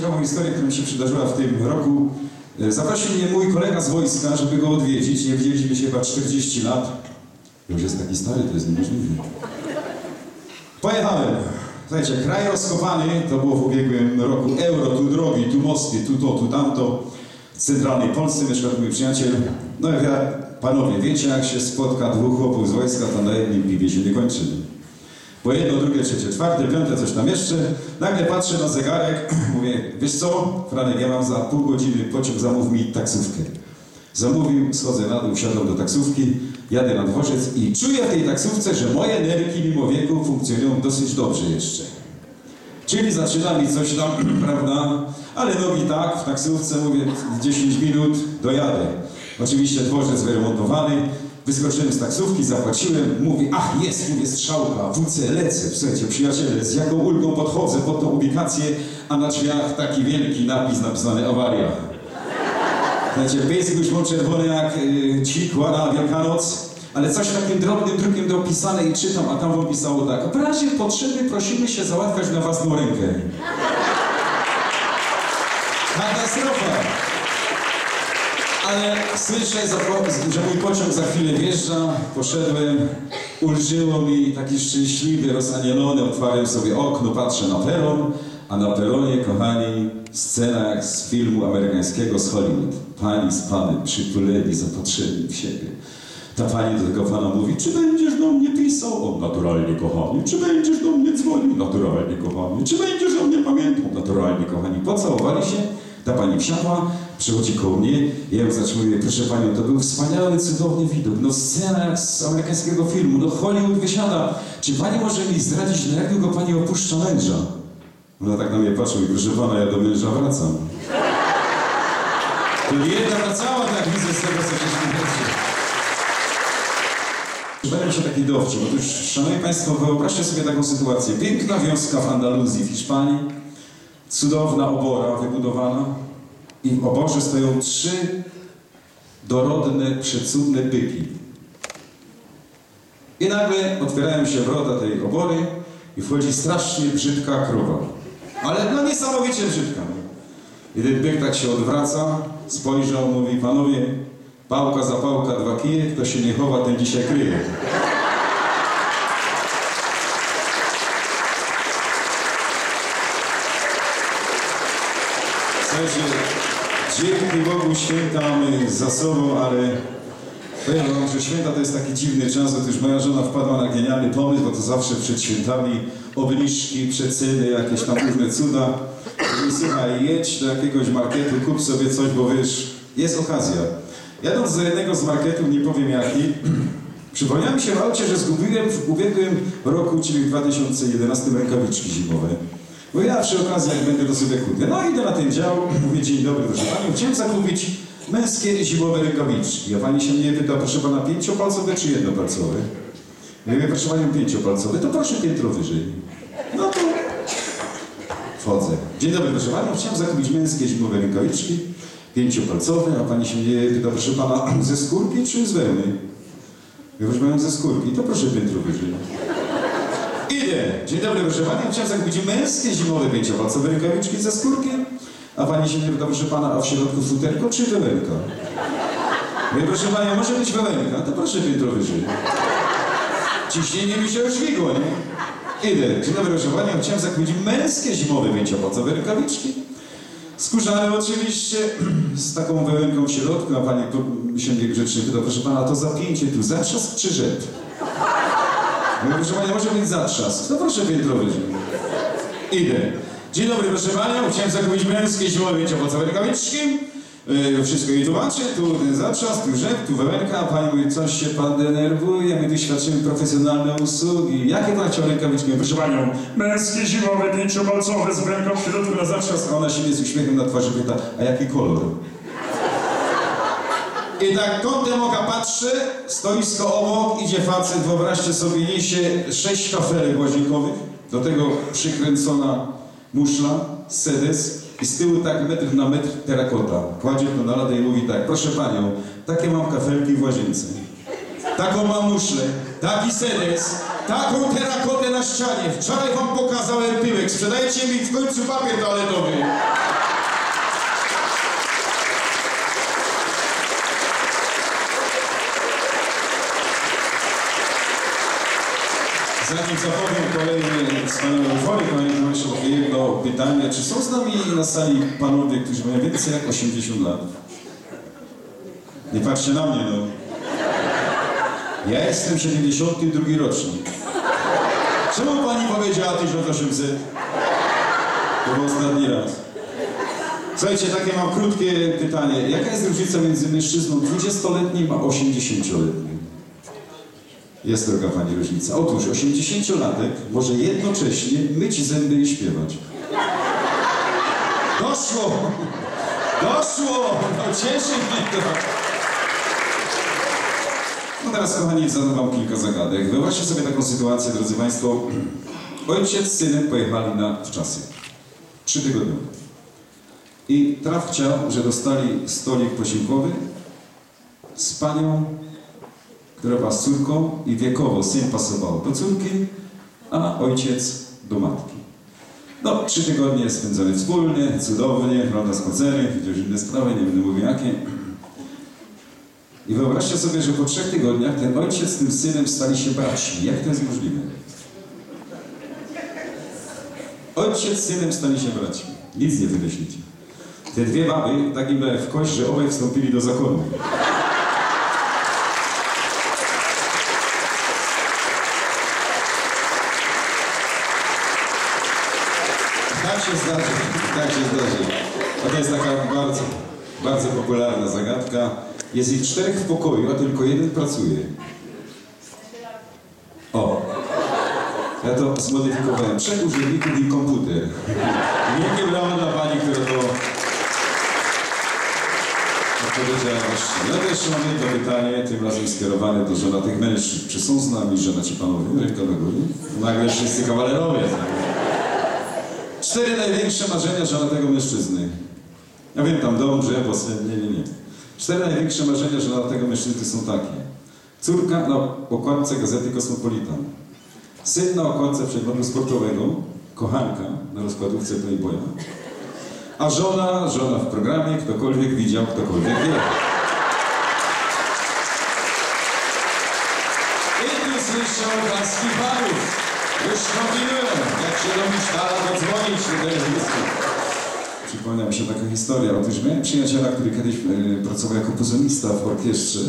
ciekawą historię, która mi się przydarzyła w tym roku. E, Zaprosił mnie mój kolega z wojska, żeby go odwiedzić. Nie widzieliśmy się chyba 40 lat. Już jest taki stary, to jest niemożliwe. Pojechałem. Słuchajcie, kraj rozkopany, to było w ubiegłym roku. Euro, tu drogi, tu mosty, tu to, tu tamto. W centralnej Polsce mieszkał mój przyjaciel. No i ja, panowie, wiecie jak się spotka dwóch chłopów z wojska, to na jednym piwie się nie kończy. Po jedno, drugie, trzecie, czwarte, piąte, coś tam jeszcze. Nagle patrzę na zegarek, mówię, wiesz co, Franek, ja mam za pół godziny pociąg, zamów mi taksówkę. Zamówił, schodzę na dół, wsiadam do taksówki, jadę na dworzec i czuję w tej taksówce, że moje nerki mimo wieku funkcjonują dosyć dobrze jeszcze. Czyli zaczyna mi coś tam, prawda? Ale nogi tak, w taksówce mówię, w 10 minut dojadę. Oczywiście dworzec wyremontowany, wyskoczyłem z taksówki, zapłaciłem, mówię, ach jest, mówię, strzałka, WC, lecę. Słuchajcie, przyjaciele, z jaką ulgą podchodzę pod tą ubikację, a na drzwiach taki wielki napis napisany awaria. Słuchajcie, basic już był czerwony jak y, cikła na Wielkanoc, ale coś takim drobnym drukiem dopisane i czytam, a tam wam pisało tak. W razie potrzeby prosimy się załatwiać na własną rękę. Katastrofa! Ale słyszę, że mój pociąg za chwilę wjeżdża, poszedłem, ulżyło mi, taki szczęśliwy, rozanielony, otwarłem sobie okno, patrzę na peron, a na peronie, kochani, scena jak z filmu amerykańskiego z Hollywood. Pani z panem przytuleni, zapatrzeni w siebie. Ta pani do tego pana mówi, czy będziesz do mnie pisał? Naturalnie kochany. Czy będziesz do mnie dzwonił? Naturalnie kochany. Czy będziesz o mnie pamiętał? Naturalnie kochani. Pocałowali się, ta pani wsiadła, przychodzi koło mnie, ja ją zatrzymuję, proszę panią, to był wspaniały, cudowny widok, no scena jak z amerykańskiego filmu, no Hollywood wysiada. Czy pani może mi zdradzić, na jak długo pani opuszcza męża? Ona tak na mnie patrzy i proszę pana, ja do męża wracam. To nie jedna wracała, tak widzę z tego, co się mówi. Przypomniał mi się taki dowcip. Otóż, szanowni państwo, wyobraźcie sobie taką sytuację. Piękna wioska w Andaluzji, w Hiszpanii. Cudowna obora wybudowana. I w oborze stoją trzy dorodne, przecudne byki. I nagle otwierają się wrota tej obory i wchodzi strasznie brzydka krowa. Ale no niesamowicie brzydka. I ten byk tak się odwraca, spojrzał, mówi, panowie, pałka za pałka, dwa kije, kto się nie chowa, ten dzisiaj kryje. Słuchajcie, dzięki Bogu święta mamy za sobą, ale powiem wam, że święta to jest taki dziwny czas, otóż moja żona wpadła na genialny pomysł, bo to zawsze przed świętami obniżki, przeceny, jakieś tam różne cuda. I słuchaj, jedź do jakiegoś marketu, kup sobie coś, bo wiesz, jest okazja. Jadąc do jednego z marketów, nie powiem jaki, przypomniałem się w aucie, że zgubiłem w ubiegłym roku, czyli w 2011 rękawiczki zimowe. Bo ja przy okazji, jak będę, sobie kupię. No idę na ten dział, mówię, dzień dobry, proszę Pani, chciałem zakupić męskie zimowe rękawiczki. A Pani się mnie pyta, proszę Pana, pięciopalcowe czy jednopalcowe? Ja mówię, proszę Panią, pięciopalcowe, to proszę piętro wyżej. No to wchodzę. Dzień dobry, proszę Panią, chciałem zakupić męskie zimowe rękawiczki, pięciopalcowe, a Pani się mnie pyta, proszę Pana, ze skórki czy z wełny? Ja proszę Panią, ze skórki, to proszę piętro wyżej. Idę. Dzień dobry, proszę Pani. Chciałem zakupić męskie zimowe pięciopalcowe rękawiczki ze skórkiem. A Pani się nie proszę Pana, a w środku futerko czy wełenka? Mówię, proszę Pani, może być wełenka, to proszę piętro wyżej. Ciśnienie mi się ożwigło, nie? Idę. Dzień dobry, proszę Pani. Chciałem zakupić męskie zimowe pięciopalcowe rękawiczki. Skórzane oczywiście, z taką wełenką w środku, a Pani się mnie grzecznie pyta, proszę Pana, to zapięcie tu zatrzask czy rzep? Mówię, proszę Panią, może być zatrzask. To proszę piętro wyżej. Idę. Dzień dobry, proszę Panią. Chciałem zakupić męskie zimowe pięciopalcowe rękawiczki. Yy, wszystko jej tłumaczę. Tu zatrzask, tu rzep, tu wełenka. Pani mówi, coś się Pan denerwuje. My tu świadczymy profesjonalne usługi. Jakie Pan chciał rękawiczki? Proszę Panią, męskie zimowe pięciopalcowe z wełenką w środku na zatrzask. A ona się mnie z uśmiechem na twarzy pyta, a jaki kolor? I tak kątem oka patrzę, stoisko obok, idzie facet, wyobraźcie sobie, niesie sześć kafelek łazienkowych, do tego przykręcona muszla, sedes i z tyłu tak metr na metr terakota. Kładzie to na ladę i mówi tak, proszę panią, takie mam kafelki w łazience, taką mam muszlę, taki sedes, taką terakotę na ścianie. Wczoraj wam pokazałem tyłek. Sprzedajcie mi w końcu papier toaletowy. Zanim zapowiem kolejny wspaniały utwory, panie jeszcze jedno pytanie. Czy są z nami na sali panowie, którzy mają więcej jak 80 lat? Nie patrzcie na mnie, no. Ja jestem 72 rocznik. Czemu pani powiedziała 1800? To był ostatni raz. Słuchajcie, takie mam krótkie pytanie. Jaka jest różnica między mężczyzną 20-letnim a 80-letnim? Jest droga pani różnica. Otóż 80-latek może jednocześnie myć zęby i śpiewać. Doszło! Doszło! No cieszy mnie to. No teraz, kochani, zadam wam kilka zagadek. Wyobraźcie sobie taką sytuację, drodzy państwo. Ojciec z synem pojechali na wczasy. Trzy tygodnie. I traf chciał, że dostali stolik posiłkowy z panią która była z córką i wiekowo syn pasował do córki, a ojciec do matki. No, trzy tygodnie spędzone wspólnie, cudownie, prawda, spacery, chociaż inne sprawy, nie będę mówił jakie. I wyobraźcie sobie, że po trzech tygodniach ten ojciec z tym synem stali się braćmi. Jak to jest możliwe? Ojciec z synem stali się braćmi. Nic nie wymyślicie. Te dwie baby, tak im w kość, że obaj wstąpili do zakonu. Tak się zdarzy, tak się zdarzy. A to jest taka bardzo, bardzo popularna zagadka. Jest ich czterech w pokoju, a tylko jeden pracuje. O! Ja to zmodyfikowałem. Trzech urzędników i komputer. Wielkie brawa dla pani, która to odpowiedziała właściwie. Ja jeszcze mam jedno pytanie, tym razem skierowane do żonatych mężczyzn. Czy są z nami żonaci panowie? Ręka do góry. Nagle wszyscy kawalerowie. Cztery największe marzenia żonatego mężczyzny. Ja wiem, tam dom, drzewo, syn, nie, nie, nie. Cztery największe marzenia żonatego mężczyzny są takie. Córka na okładce gazety Kosmopolitan. Syn na okładce przeglądu sportowego. Kochanka na rozkładówce Playboya. A żona, żona w programie, ktokolwiek widział, ktokolwiek wie. I tu słyszał panów. Już kombinują, jak się do Misztala dodzwonić do telewizji. Przypomniała mi się taka historia. Otóż miałem przyjaciela, który kiedyś e, pracował jako pozonista w orkiestrze.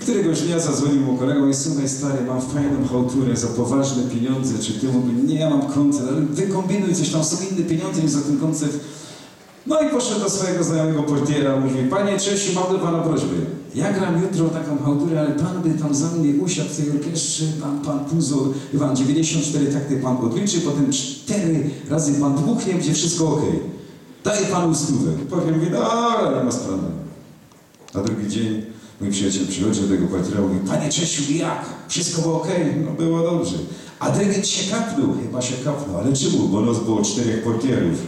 Któregoś dnia zadzwonił mu kolegą i słuchaj stary, mam fajną chałturę za poważne pieniądze, czy ty mówi, nie, ja mam koncert, ale wykombinuj coś, tam są inne pieniądze niż za ten koncert. No i poszedł do swojego znajomego portiera, mówi, panie Czesiu, mam do pana prośbę. Ja gram jutro taką chałturę, ale pan by tam za mnie usiadł w tej orkiestrze, pan, pan Puzo, pan 94 takty pan odliczy, potem cztery razy pan dmuchnie, będzie wszystko okej. Daję panu stówę. Portier mówi, dobra, nie ma sprawy. Na drugi dzień mój przyjaciel przychodzi do tego portiera i mówi, panie Czesiu, jak? Wszystko było okej? No było dobrze. A dyrygent się kapnął, chyba się kapnął, ale czemu? Bo nos było czterech portierów.